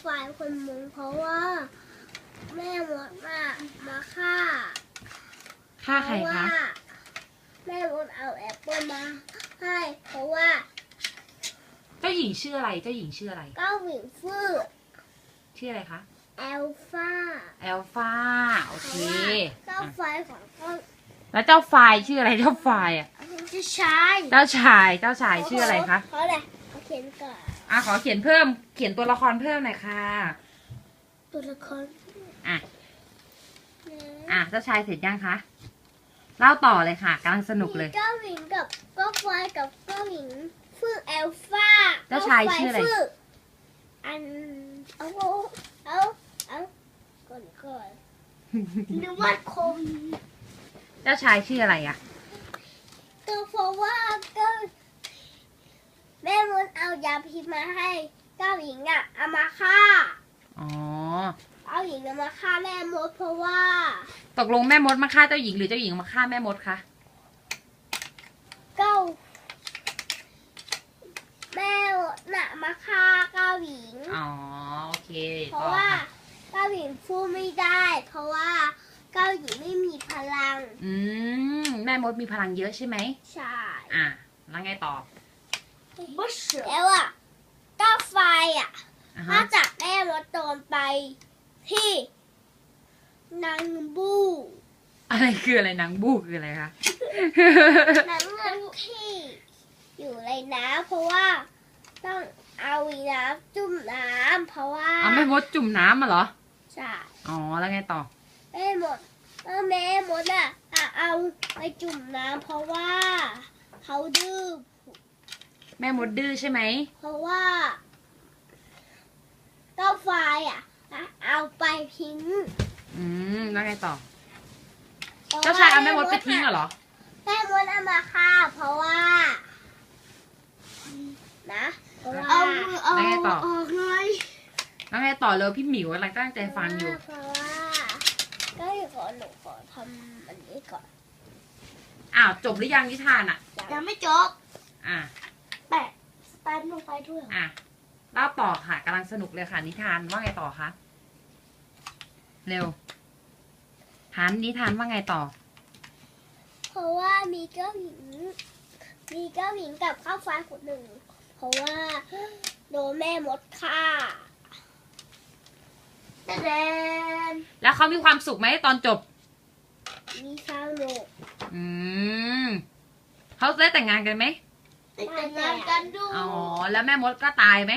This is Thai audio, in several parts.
ไฟคนมุงเพราะว่า แม่มดมามาฆ่าฆ่าเพใครราะว่าคะแม่มดเอาแอปเปิลมาให้เพราะว่าเจ้าหญิงชื่ออะไรเจ้าหญิงชื่ออะไรเก้าหวิงฟืดชื่ออะไรคะแอลฟาแอลฟาโอเพเคราะว่าเก้าอะไฟของเก้าแล้วเจ้าไฟชื่ออะไรเจ้าไฟอะจะใช้เจ้าชายเจ้าชายชื่ออะไรคะเขาเลยเขาเขียนก่อน อะขอเขียนเพิ่ม เขียนตัวละครเพิ่มหน่อยค่ะ ตัวละครอะนะอะเจ้าชายเสร็จยังคะ เล่าต่อเลยค่ะกำลังสนุกเลย มีเก้าหวิงกับเก้าไฟกับเก้าหวิงฟืดแอลฟาเจ้าชายชื่ออะไรเก้าฟฟืดอันเอาเอาเอาก่อนก่อนหรือว่าคงเจ้าชายชื่ออะไรอะก็เพราะว่าก็ แม่มดเอายาพิษมาให้เก้าหญิงอะเอามาฆ่าอ๋อเก้าหญิงเอามาฆ่าแม่มดเพราะว่า ตกลงแม่มดมาฆ่าเจ้าหญิงหรือเจ้าหญิงมาฆ่าแม่มดคะ เก้าแม่มดน่ะมาฆ่าเก้าหญิง อ๋อ โอเคเพราะว่าเก้าหญิงพูดไม่ได้ เพราะว่าเก้าหญิงไม่มีพลังอืม แม่มดมีพลังเยอะใช่ไหม ใช่ อะ แล้วไงต่อ แล้วอะเก้าไฟอะอะมาฮะจากแม่มดโดนไปที่นางบูอะไรคืออะไรนางบูคืออะไรคะ นางเงินที่อยู่ในน้ำเพราะว่าต้องเอาอีน้ำจุ่มน้ำเพราะว่าเอาแม่มดจุ่มน้ำมาเหรอ ใช่อ๋อ แล้วไงต่อ แม่มดเออแม่มดอะอะเอาไปจุ่มน้ำเพราะว่าเขาดื้อ แม่มดดื้อใช่ไหม เพราะว่าเก้าไฟอะอะ เอาไปทิ้งอืมแล้วไงต่อ เจ้าชายเอาแม่มดไปทิ้งเหรอ แม่มดเอามาฆ่าเพราะว่า นะเพราะว่าเอามือเอาแล้วไงต่อ ออกเลยแล้วไงต่อเลยพี่หมิวกำลังตั้งใจฟังอยู่ เพราะว่าก็อยู่ขอหนูขอทำอันนี้ก่อนอ้าวจบหรือยังนิทานอะ ยังไม่จบ อะ แปะสตาร์ทลงไปด้วยอะเล่าต่อค่ะกำลังสนุกเลยค่ะนิทานว่าไงต่อคะเร็วหันนิทานว่าไงต่อ เพราะว่ามีเจ้าหญิง มีเจ้าหญิงกับข้าวฟ้าคนหนึ่ง เพราะว่าโดนแม่มดฆ่าแต่แดนแล้วเขามีความสุขไหมตอนจบ มีข้าวหนุกอืมเขาได้แต่งงานกันไหม แต่งงานกันด้วอ๋อ แล้วแม่มดก็ตายไหม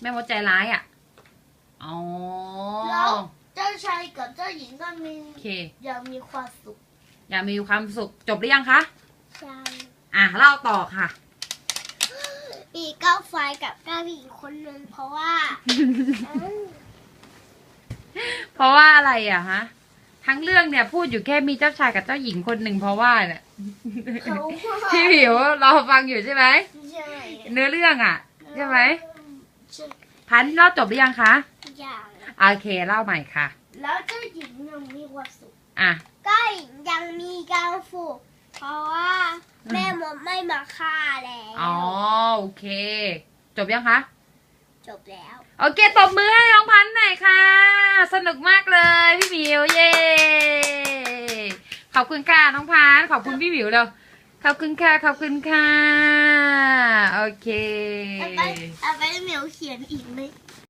แม่มดใจร้ายอะ อ๋อ แล้วเจ้าชายกับเจ้าหญิงก็มีโอเคยังมีความสุข อยากมีความสุข จบหรือยังคะ ใช่ อะเล่าต่อค่ะ มีเก้าไฟกับเก้าหญิงคนหนึ่งเพราะว่าเอ้าเพราะว่าอะไรอะฮะ ทั้งเรื่องเนี่ยพูดอยู่แค่มีเจ้าชายกับเจ้าหญิงคนหนึ่งเพราะว่าเนี่ย เขาว่าพี่ผิวรอฟังอยู่ใช่ไหมใช่เนื้อเรื่องอะ ใช่ไหมใช่พันเล่าจบหรือยังคะอย่างโอเคเล่าใหม่ค่ะ แล้วเจ้าหญิงยังมีความสุขอะก็ยังมีการฝึกเพราะว่าแม่มดไม่มาฆ่าแล้วอ๋อโอเค จบยังคะจบแล้ว โอเคตบมือให้น้องพันธุ์หน่อยค่ะ สนุกมากเลยพี่หมิวเย้ข อบคุณค่ะน้องพานขอบคุณพี่หมิวเร็วขอบคุณค่ะขอบคุณค่ะ โอเค เอาไปเอาไปเหมียวเขียนอีกไหม